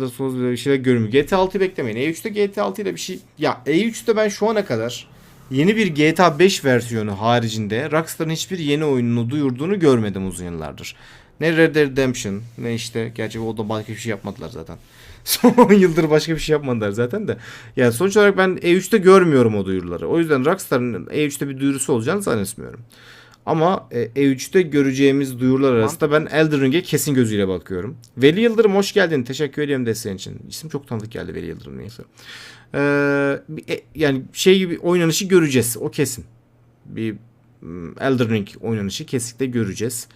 da Souls bir şeyler görmüyor. GTA 6'yı beklemeyin. E3'te GTA 6 ile bir şey... Ya E3'te ben şu ana kadar yeni bir GTA 5 versiyonu haricinde Rockstar'ın hiçbir yeni oyununu duyurduğunu görmedim uzun yıllardır. Ne Red Dead Redemption ne işte gerçi o da başka bir şey yapmadılar zaten. Son 10 yıldır başka bir şey yapmadılar zaten de. Yani sonuç olarak ben E3'te görmüyorum o duyuruları. O yüzden Rockstar'ın E3'te bir duyurusu olacağını zannetmiyorum. Ama e, E3'te göreceğimiz duyurular arasında ben Elden Ring'e kesin gözüyle bakıyorum. Veli Yıldırım hoş geldin. Teşekkür ederim desteğin için. İsim çok tanıdık geldi Veli Yıldırım neyse. Ee, e, yani şey gibi oynanışı göreceğiz. O kesin. Bir mm, Elden Ring oynanışı kesinlikle göreceğiz.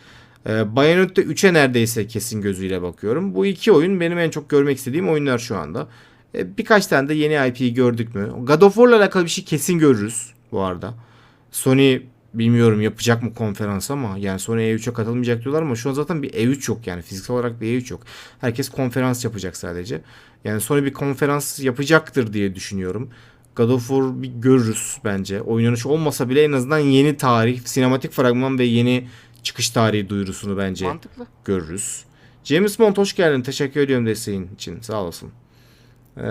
Ee, Bayonetta 3'e neredeyse kesin gözüyle bakıyorum. Bu iki oyun benim en çok görmek istediğim oyunlar şu anda. Ee, birkaç tane de yeni IP'yi gördük mü? God of War'la alakalı bir şey kesin görürüz bu arada. Sony bilmiyorum yapacak mı konferans ama yani Sony E3'e katılmayacak diyorlar ama şu an zaten bir E3 yok yani fiziksel olarak bir E3 yok. Herkes konferans yapacak sadece. Yani Sony bir konferans yapacaktır diye düşünüyorum. God of War bir görürüz bence. Oynanış olmasa bile en azından yeni tarih, sinematik fragman ve yeni çıkış tarihi duyurusunu bence Mantıklı. görürüz. James Bond hoş geldin. Teşekkür ediyorum desteğin için. Sağ olasın. Ee,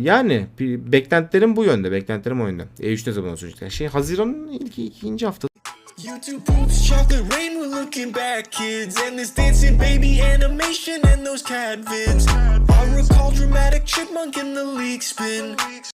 yani beklentilerim bu yönde. Beklentilerim o yönde. E3 ne zaman olacak? Şey Haziran'ın ilk ikinci hafta YouTube poops, chocolate rain, we're looking back, kids. And this dancing baby animation and those cat vids. I recall dramatic chipmunk in the league spin.